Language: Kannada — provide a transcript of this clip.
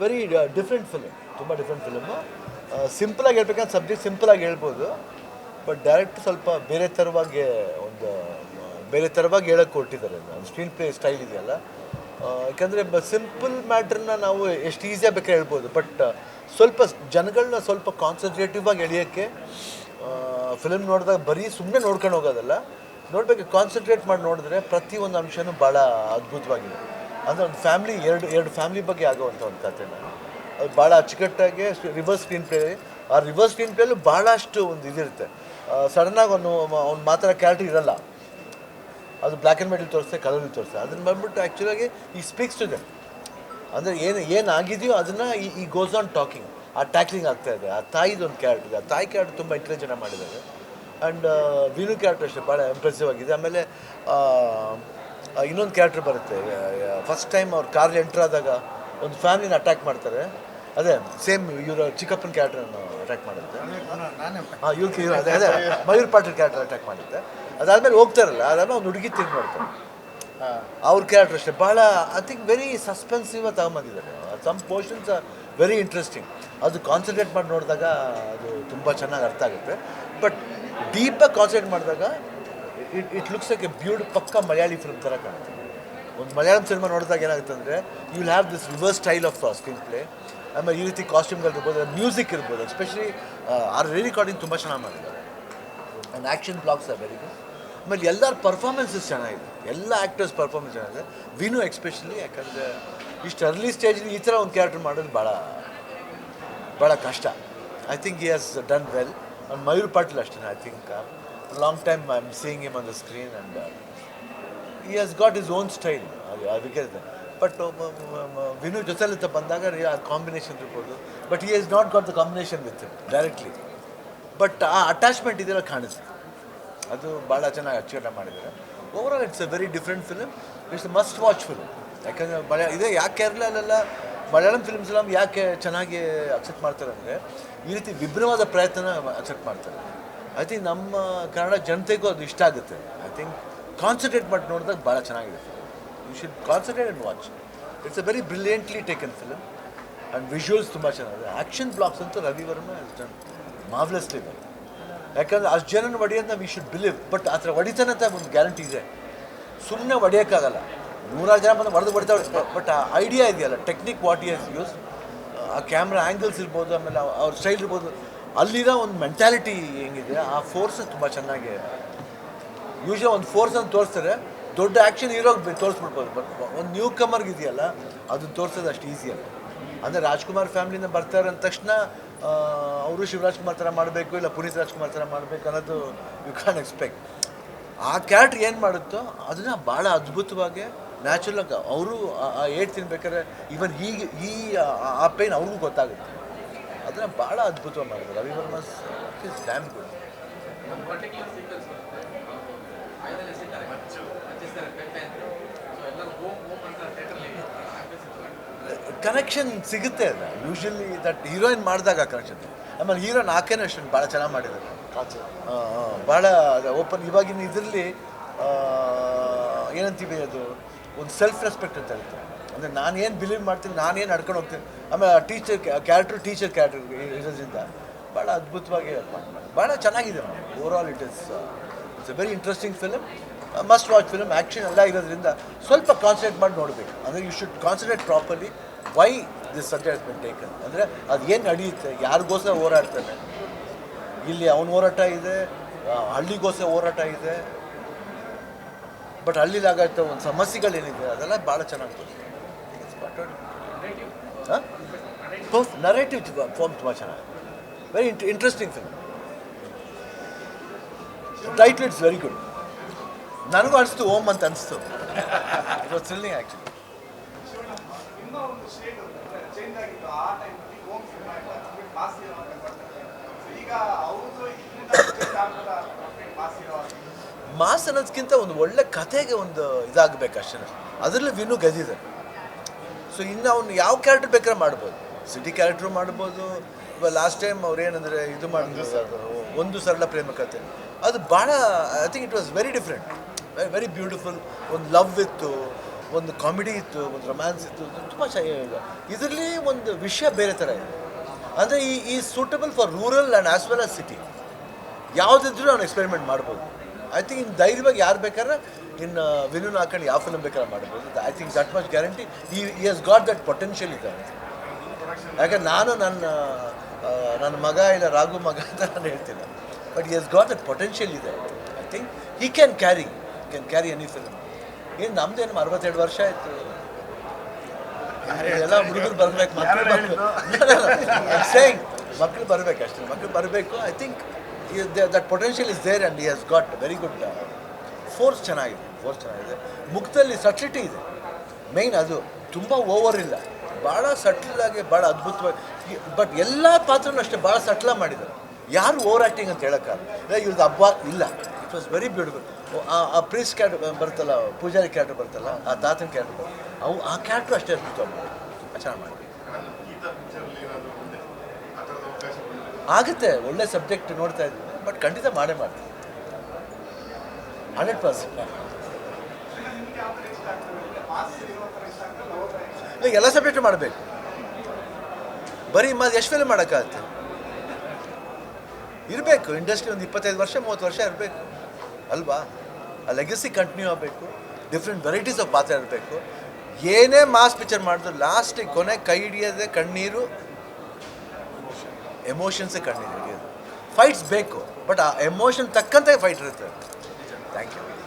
ವೆರಿ ಡಿಫ್ರೆಂಟ್ ಫಿಲಮ್ ತುಂಬ ಡಿಫ್ರೆಂಟ್ ಫಿಲ್ಮು ಸಿಂಪಲಾಗಿ ಹೇಳ್ಬೇಕಂದ್ರೆ ಸಬ್ಜೆಕ್ಟ್ ಸಿಂಪಲಾಗಿ ಹೇಳ್ಬೋದು. ಬಟ್ ಡೈರೆಕ್ಟ್ ಸ್ವಲ್ಪ ಬೇರೆ ಥರವಾಗಿ ಒಂದು ಬೇರೆ ಥರವಾಗಿ ಹೇಳೋಕ್ಕೆ ಕೊಟ್ಟಿದ್ದಾರೆ. ಸ್ಕ್ರೀನ್ ಪ್ಲೇ ಸ್ಟೈಲ್ ಇದೆಯಲ್ಲ. ಯಾಕಂದರೆ ಸಿಂಪಲ್ ಮ್ಯಾಟ್ರನ್ನ ನಾವು ಎಷ್ಟು ಈಸಿಯಾಗಿ ಬೇಕಾದ್ರೆ ಹೇಳ್ಬೋದು. ಬಟ್ ಸ್ವಲ್ಪ ಜನಗಳನ್ನ ಸ್ವಲ್ಪ ಕಾನ್ಸಂಟ್ರೇಟಿವ್ ಆಗಿ ಎಳೆಯೋಕ್ಕೆ ಫಿಲ್ಮ್ ನೋಡಿದಾಗ ಬರೀ ಸುಮ್ಮನೆ ನೋಡ್ಕೊಂಡು ಹೋಗೋದಲ್ಲ. ನೋಡ್ಬೇಕು ಕಾನ್ಸಂಟ್ರೇಟ್ ಮಾಡಿ ನೋಡಿದ್ರೆ ಪ್ರತಿಯೊಂದು ಅಂಶನೂ ಭಾಳ ಅದ್ಭುತವಾಗಿದೆ. ಅಂದರೆ ಒಂದು ಫ್ಯಾಮ್ಲಿ ಎರಡು ಎರಡು ಫ್ಯಾಮ್ಲಿ ಬಗ್ಗೆ ಆಗುವಂಥ ಒಂದು ಕಥೆನ ಅದು ಭಾಳ ಅಚ್ಚುಕಟ್ಟಾಗಿ ರಿವರ್ಸ್ ಸ್ಕ್ರೀನ್ ಪ್ಲೇ ಆ ರಿವರ್ಸ್ ಸ್ಕ್ರೀನ್ ಪ್ಲೇಲು ಭಾಳಷ್ಟು ಒಂದು ಇದಿರುತ್ತೆ. ಸಡನ್ನಾಗಿ ಅವನು ಅವ್ನು ಮಾತ್ರ ಕ್ಯಾರೆಕ್ಟರ್ ಇರಲ್ಲ. ಅದು ಬ್ಲ್ಯಾಕ್ ಆ್ಯಂಡ್ ವೈಟಲ್ಲಿ ತೋರಿಸ್ತೆ ಕಲರಲ್ಲಿ ತೋರಿಸ್ತೆ ಅದನ್ನು ಬಂದ್ಬಿಟ್ಟು ಆ್ಯಕ್ಚುಲಾಗಿ ಈ ಸ್ಪೀಕ್ಸ್ ಟು ದೆಮ್ ಅಂದರೆ ಏನು ಏನಾಗಿದೆಯೋ ಅದನ್ನು ಈ ಈ ಗೋಸ್ ಆನ್ ಟಾಕಿಂಗ್ ಆ ಟ್ಯಾಕ್ಲಿಂಗ್ ಆಗ್ತಾ ಇದೆ. ಆ ತಾಯಿದು ಒಂದು ಕ್ಯಾರೆಕ್ಟರ್ ಇದೆ. ಆ ತಾಯಿ ಕ್ಯಾರೆಕ್ಟರ್ ತುಂಬ ಇಂಟೆಲಿಜೆಂಟ್ ಮಾಡಿದ್ದಾರೆ. ಆ್ಯಂಡ್ ವೀನು ಕ್ಯಾರೆಕ್ಟರ್ ಅಷ್ಟೇ ಭಾಳ ಇಂಪ್ರೆಸಿವ್ ಆಗಿದೆ. ಆಮೇಲೆ ಇನ್ನೊಂದು ಕ್ಯಾರೆಕ್ಟರ್ ಬರುತ್ತೆ. ಫಸ್ಟ್ ಟೈಮ್ ಅವ್ರ ಕಾರ್ ಎಂಟ್ರ್ ಆದಾಗ ಒಂದು ಫ್ಯಾಮಿಲಿನ ಅಟ್ಯಾಕ್ ಮಾಡ್ತಾರೆ. ಅದೇ ಸೇಮ್ ಇವರ ಚಿಕ್ಕಪ್ಪನ ಕ್ಯಾರೆಕ್ಟರನ್ನು ಅಟ್ಯಾಕ್ ಮಾಡುತ್ತೆ ಹಾಂ, ಇವ್ರು ಅದೇ ಅದೇ, ಮಯೂರ್ ಪಾಟೀಲ್ ಕ್ಯಾರೆಕ್ಟರ್ ಅಟ್ಯಾಕ್ ಮಾಡುತ್ತೆ ಅದಾದಮೇಲೆ ಹೋಗ್ತಾರಲ್ಲ ಅದಾದ್ಮೇಲೆ ಒಂದು ಹುಡುಗಿ ತಿಂಗ್ ಮಾಡ್ತಾರೆ ಅವ್ರ ಕ್ಯಾರೆಕ್ಟರ್ ಅಷ್ಟೇ. ಭಾಳ ಐ ಥಿಂಕ್ ವೆರಿ ಸಸ್ಪೆನ್ಸಿವ್ ತಗೊಂಬಂದಿದ್ದಾರೆ. ಸಮ್ ಪೋರ್ಷನ್ಸ್ ವೆರಿ ಇಂಟ್ರೆಸ್ಟಿಂಗ್ ಅದು ಕಾನ್ಸಂಟ್ರೇಟ್ ಮಾಡಿ ನೋಡಿದಾಗ ಅದು ತುಂಬ ಚೆನ್ನಾಗಿ ಅರ್ಥ ಆಗುತ್ತೆ. ಬಟ್ ಡೀಪಾಗಿ ಕಾನ್ಸಂಟ್ರೇಟ್ ಮಾಡಿದಾಗ it it looks like a beaut ಪಕ್ಕ ಮಲಯಾಳಿ ಫಿಲ್ಮ್ ಥರ ಕಾಣುತ್ತೆ. ಒಂದು ಮಲಯಾಳಂ ಸಿನಿಮಾ ನೋಡಿದಾಗ ಏನಾಗುತ್ತೆ ಅಂದರೆ you will have this reverse style of screenplay ಆಮೇಲೆ ಈ ರೀತಿ ಕಾಸ್ಟ್ಯೂಮ್ಗಳು ಇರ್ಬೋದು ಮ್ಯೂಸಿಕ್ ಇರ್ಬೋದು ಎಸ್ಪೆಷಲಿ ಆರ್ ರೀ ರೆಕಾರ್ಡಿಂಗ್ ತುಂಬ ಚೆನ್ನಾಗಿ ಮಾಡಿದ್ದಾರೆ. And action blocks are very good ಆಮೇಲೆ ಎಲ್ಲರ ಪರ್ಫಾರ್ಮೆನ್ಸಸ್ ಚೆನ್ನಾಗಿದೆ. ಎಲ್ಲ ಆ್ಯಕ್ಟರ್ಸ್ ಪರ್ಫಾರ್ಮೆನ್ಸ್ ಚೆನ್ನಾಗಿದೆ. ವಿನು ಎಕ್ಸ್ಪೆಷಲಿ ಯಾಕಂದರೆ ಇಷ್ಟು ಅರ್ಲಿ ಸ್ಟೇಜಲ್ಲಿ ಈ ಥರ ಒಂದು ಕ್ಯಾರೆಕ್ಟರ್ ಮಾಡೋದು ಭಾಳ ಭಾಳ ಕಷ್ಟ. I think he has done well and Mayur Patil ಅಷ್ಟೇ I think long time I am seeing him on the screen and he has got his own style ಅದು ಅದಕ್ಕೆ ಬಟ್ ವಿನು ಜೊತೆಲಿ ತ ಬಂದಾಗ ಆ ಕಾಂಬಿನೇಷನ್ ಇರ್ಬೋದು. But he has not got the combination with directly but ಆ ಅಟ್ಯಾಚ್ಮೆಂಟ್ ಇದೆಲ್ಲ ಕಾಣಿಸ್ತು. ಅದು ಭಾಳ ಚೆನ್ನಾಗಿ ಅಚ್ಚುಕಟ್ಟಾಗಿ ಮಾಡಿದ್ದಾರೆ. Overall it's a very different film it's must watch film ಯಾಕಂದರೆ ಮಲಯಾ, ಇದೇ ಯಾಕೆ ಕೇರಳಲ್ಲೆಲ್ಲ ಮಲಯಾಳಂ ಫಿಲ್ಮ್ಸ್ ಎಲ್ಲ ಯಾಕೆ ಚೆನ್ನಾಗಿ ಅಕ್ಸೆಪ್ಟ್ ಮಾಡ್ತಾರೆ ಅಂದರೆ ಈ ರೀತಿ ವಿಭಿನ್ನವಾದ ಪ್ರಯತ್ನ ಅಕ್ಸೆಪ್ಟ್ ಮಾಡ್ತಾರೆ. ಐ ಥಿಂಕ್ ನಮ್ಮ ಕನ್ನಡ ಜನತೆಗೂ ಅದು ಇಷ್ಟ ಆಗುತ್ತೆ. ಐ ಥಿಂಕ್ ಕಾನ್ಸಂಟ್ರೇಟ್ ಮಾಡಿ ನೋಡಿದಾಗ ಭಾಳ ಚೆನ್ನಾಗಿದೆ you should concentrate and watch it's a very brilliantly taken film and visuals ತುಂಬ ಚೆನ್ನಾಗಿದೆ. ಆ್ಯಕ್ಷನ್ ಬ್ಲಾಕ್ಸ್ ಅಂತೂ ರವಿವರ್ಮ ಇಸ್ ಮಾವ್ಲೆಸ್ಲಿ ಇದೆ ಯಾಕಂದರೆ ಅಷ್ಟು ಜನನ ಹೊಡೆಯೋದು ವಿ ಶುಡ್ ಬಿಲೀವ್ ಬಟ್ ಆ ಥರ ಅಂತ ಒಂದು ಗ್ಯಾರಂಟಿ ಇದೆ. ಸುಮ್ಮನೆ ಹೊಡೆಯೋಕ್ಕಾಗಲ್ಲ. ನೂರಾರು ಜನ ಬಂದು ಹೊಡೆದು ಹೊಡಿತಾವೆ ಬಟ್ ಆ ಐಡಿಯಾ ಇದೆಯಲ್ಲ ಟೆಕ್ನಿಕ್ ವಾಟ್ ಇಯರ್ಸ್ ಯೂಸ್ ಆ ಕ್ಯಾಮ್ರಾ ಆ್ಯಂಗಲ್ಸ್ ಇರ್ಬೋದು, ಆಮೇಲೆ ಅವ್- ಅವ್ರ ಸ್ಟೈಲ್ ಇರ್ಬೋದು. ಅಲ್ಲಿರೋ ಒಂದು ಮೆಂಟ್ಯಾಲಿಟಿ ಹೆಂಗಿದೆ? ಆ ಫೋರ್ಸ್ ತುಂಬ ಚೆನ್ನಾಗಿ ಯೂಶ್ವಲಿ ಒಂದು ಫೋರ್ಸ್ ಅಂತ ತೋರಿಸ್ತಾರೆ, ದೊಡ್ಡ ಆ್ಯಕ್ಷನ್ ಹೀರೋಗೆ ತೋರಿಸ್ಬಿಡ್ಬೋದು. ಒಂದು ನ್ಯೂ ಕಮರ್ಗೆ ಇದೆಯಲ್ಲ ಅದನ್ನು ತೋರಿಸೋದು ಅಷ್ಟು ಈಸಿ ಅಲ್ಲ. ಅಂದರೆ ರಾಜ್ಕುಮಾರ್ ಫ್ಯಾಮಿಲಿಯಿಂದ ಬರ್ತಾರೆ ಅಂದ ತಕ್ಷಣ ಅವರು ಶಿವರಾಜ್ ಕುಮಾರ್ ಥರ ಮಾಡಬೇಕು, ಇಲ್ಲ ಪುನೀತ್ ರಾಜ್ಕುಮಾರ್ ಥರ ಮಾಡಬೇಕು ಅನ್ನೋದು ಯು ಕ್ಯಾನ್ ಎಕ್ಸ್ಪೆಕ್ಟ್ ಆ ಕ್ಯಾರೆಕ್ಟ್ರ್ ಏನು ಮಾಡುತ್ತೋ, ಅದನ್ನು ಭಾಳ ಅದ್ಭುತವಾಗಿ ನ್ಯಾಚುರಲ್ ಅವರು ಆ ಏಟ್ ತಿನ್ಬೇಕಾದ್ರೆ ಈವನ್ ಹೀಗೆ, ಈ, ಆ ಪೇನ್ ಅವ್ರಿಗೂ ಗೊತ್ತಾಗುತ್ತೆ. ಅದನ್ನು ಭಾಳ ಅದ್ಭುತವಾಗಿ ಮಾಡಿದ್ರು Ravi Varma's is damn good connection ಸಿಗುತ್ತೆ ಅದ ಯೂಶಲಿ ದಟ್ ಹೀರೋಯಿನ್ ಮಾಡಿದಾಗ ಕನೆಕ್ಷನ್ ಆಮೇಲೆ ಹೀರೋ ನಾಲ್ಕೇನೋ ಅಷ್ಟು ಭಾಳ ಚೆನ್ನಾಗಿ ಮಾಡಿದ್ದಾರೆ. ಭಾಳ ಓಪನ್ ಇವಾಗಿನ ಇದರಲ್ಲಿ ಏನಂತೀವಿ ಅದು? ಒಂದು ಸೆಲ್ಫ್ ರೆಸ್ಪೆಕ್ಟ್ ಅಂತ ಇರುತ್ತೆ ಅಂದರೆ ನಾನು ಏನು ಬಿಲೀವ್ ಮಾಡ್ತೀನಿ, ನಾನೇನು ನಡ್ಕೊಂಡು ಹೋಗ್ತೀನಿ. ಆಮೇಲೆ ಟೀಚರ್ ಕ್ಯಾರೆಕ್ಟರ್ ಟೀಚರ್ ಕ್ಯಾರೆಕ್ಟರ್ ಇರೋದ್ರಿಂದ ಭಾಳ ಅದ್ಭುತವಾಗಿ ಭಾಳ ಚೆನ್ನಾಗಿದೆ overall it is it's a very interesting film must watch film action ಎಲ್ಲ ಇರೋದ್ರಿಂದ ಸ್ವಲ್ಪ ಕಾನ್ಸಂಟ್ರೇಟ್ ಮಾಡಿ ನೋಡಬೇಕು. ಅಂದರೆ you should concentrate properly why this subject been taken ಅಂದರೆ ಅದು ಏನು ನಡೆಯುತ್ತೆ ಯಾರಿಗೋಸ್ಕರ ಹೋರಾಡ್ತಾನೆ ಇಲ್ಲಿ ಅವನ ಹೋರಾಟ ಇದೆ ಹಳ್ಳಿಗೋಸ್ಕರ ಹೋರಾಟ ಇದೆ ಬಟ್ ಹಳ್ಳಿಲಾಗತ್ತೆ ಒಂದು ಸಮಸ್ಯೆಗಳೇನಿದೆ, ಅದೆಲ್ಲ ಭಾಳ ಚೆನ್ನಾಗಿ ತೋರಿಸ್ತಾರೆ. ಹಾಂ ನರೇಟಿವ್ ಫಾರ್ಮ್ ತುಂಬ ಚೆನ್ನಾಗಿದೆ very interesting film title it's very good ನನಗೂ ಅನಿಸ್ತು ಓಮ್ ಅಂತ ಅನಿಸ್ತು. ಇಟ್ ಥ್ರಿಲ್ಲಿಂಗ್ ಆ್ಯಕ್ಚುಲಿ ಮಾಸ್ ಅನ್ನೋದಕ್ಕಿಂತ ಒಂದು ಒಳ್ಳೆ ಕಥೆಗೆ ಒಂದು ಇದಾಗಬೇಕು ಅಷ್ಟೇ. ಅದರಲ್ಲಿ ವಿನು ಗೆದ್ದಿದೆ. ಸೊ ಇನ್ನು ಅವನು ಯಾವ ಕ್ಯಾರೆಕ್ಟರ್ ಬೇಕಾದ್ರೆ ಮಾಡ್ಬೋದು. ಸಿಟಿ ಕ್ಯಾರೆಕ್ಟ್ರು ಮಾಡ್ಬೋದು. ಲಾಸ್ಟ್ ಟೈಮ್ ಅವ್ರು ಏನಂದರೆ ಇದು ಮಾಡಿದ್ರು. ಒಂದು ಸರಳ ಪ್ರೇಮ ಕಥೆ ಅದು ಭಾಳ I think it was very different very beautiful ಒಂದು ಲವ್ ಇತ್ತು, ಒಂದು ಕಾಮಿಡಿ ಇತ್ತು, ಒಂದು ರೊಮ್ಯಾನ್ಸ್ ಇತ್ತು. ತುಂಬ ಚೆನ್ನಾಗಿದೆ ಇದರಲ್ಲಿ ಒಂದು ವಿಷಯ ಬೇರೆ ಥರ ಇದೆ. ಅಂದರೆ ಈ ಈ suitable for rural and as well as city ಯಾವುದಿದ್ರೂ ಅವ್ನು ಎಕ್ಸ್ಪೆರಿಮೆಂಟ್ ಮಾಡ್ಬೋದು. ಐ ಥಿಂಕ್ ಇನ್ನು ಧೈರ್ಯವಾಗಿ ಯಾರು ಬೇಕಾದ್ರೆ ಇನ್ನು ವಿನುನ್ ಹಾಕೊಂಡು ಯಾವ ಫಿಲಮ್ ಬೇಕಾದ್ರೆ ಮಾಡ್ಬೋದು. I think that much guarantee he he has got that potential ಇದೆ. ಅಂತ ಯಾಕಂದ್ರೆ ನಾನು ನನ್ನ ನನ್ನ ಮಗ ಇಲ್ಲ ರಾಘು ಮಗ ಅಂತ ನಾನು ಹೇಳ್ತಿಲ್ಲ but he has got that potential ಇದೆ. I think he can carry can carry any film ಏನು ನಮ್ದೇನು ಅರವತ್ತೆರಡು ವರ್ಷ ಆಯಿತು. ಎಲ್ಲ ಹುಡುಗರು ಬರಬೇಕು ಮಕ್ಕಳು ಸೇಯಿಂಗ್ ಮಕ್ಕಳು ಬರಬೇಕು ಅಷ್ಟೇ. ಮಕ್ಕಳು ಬರಬೇಕು. I think that potential is there and he has got very good force ಚೆನ್ನಾಗಿದೆ ಫೋರ್ಸ್ ಚೆನ್ನಾಗಿದೆ. ಮುಖದಲ್ಲಿ ಸಟ್ಲಿಟಿ ಇದೆ. ಮೇಯ್ನ್ ಅದು ತುಂಬ ಓವರ್ ಇಲ್ಲ. ಭಾಳ ಸಟ್ಲಾಗಿ ಭಾಳ ಅದ್ಭುತವಾಗಿ ಬಟ್ ಎಲ್ಲ ಪಾತ್ರನೂ ಅಷ್ಟೇ ಭಾಳ ಸಟ್ಲ ಮಾಡಿದ್ದಾರೆ ಯಾರು ಓವರ್ ಆ್ಯಕ್ಟಿಂಗ್ ಅಂತ ಹೇಳೋಕ್ಕಾಗಲ್ಲ. ಇವ್ರದ್ದು ಹಬ್ಬ ಇಲ್ಲ. ಇಟ್ ವಾಸ್ ವೆರಿ ಬ್ಯೂಟಿಫುಲ್ ಆ ಪ್ರೀಸ್ ಕ್ಯಾಟ್ ಬರ್ತಲ್ಲ ಪೂಜಾರಿ ಕ್ಯಾರೆಕ್ಟರ್ ಬರ್ತಲ್ಲ ಆ ತಾತನ ಕ್ಯಾರೆಕ್ಟರ್ ಅವು ಆ ಕ್ಯಾರೆಕ್ಟ್ರು ಅಷ್ಟೇ ಅದ್ಭುತ ಚೆನ್ನಾಗಿ ಮಾಡಿ ಆಗುತ್ತೆ ಒಳ್ಳೆ ಸಬ್ಜೆಕ್ಟ್ ನೋಡ್ತಾ ಇದ್ದೀವಿ ಬಟ್ ಖಂಡಿತ ಮಾಡೇ ಮಾಡ್ತೀವಿ ಇಷ್ಟ ಪರ್ಸೆಂಟ್. ಎಲ್ಲ ಸಬ್ಜೆಕ್ಟ್ ಮಾಡಬೇಕು. ಬರೀ ಮ ಎಷ್ಟು ಫಿಲ್ಮ್ ಮಾಡೋಕ್ಕಾಗತ್ತೆ. ಇರಬೇಕು ಇಂಡಸ್ಟ್ರಿ ಒಂದು ಇಪ್ಪತ್ತೈದು ವರ್ಷ, ಮೂವತ್ತು ವರ್ಷ ಇರಬೇಕು. ಅಲ್ವಾ? ಆ ಲೆಗಸಿ ಕಂಟಿನ್ಯೂ ಆಗಬೇಕು. ಡಿಫ್ರೆಂಟ್ ವೆರೈಟೀಸ್ ಆಫ್ ಪಾತ್ರ ಇರಬೇಕು. ಏನೇ ಮಾಸ್ ಪಿಕ್ಚರ್ ಮಾಡಿದ್ರು ಲಾಸ್ಟಿಗೆ ಕೊನೆ ಕೈ ಹಿಡಿಯೋದೇ ಕಣ್ಣೀರು ಎಮೋಷನ್ಸೇ ಕಣ್ಣೀರು ಹಿಡಿಯೋದು. ಫೈಟ್ಸ್ ಬೇಕು ಬಟ್ ಆ ಎಮೋಷನ್ ತಕ್ಕಂತೆ ಫೈಟ್ ಇರುತ್ತೆ. Thank you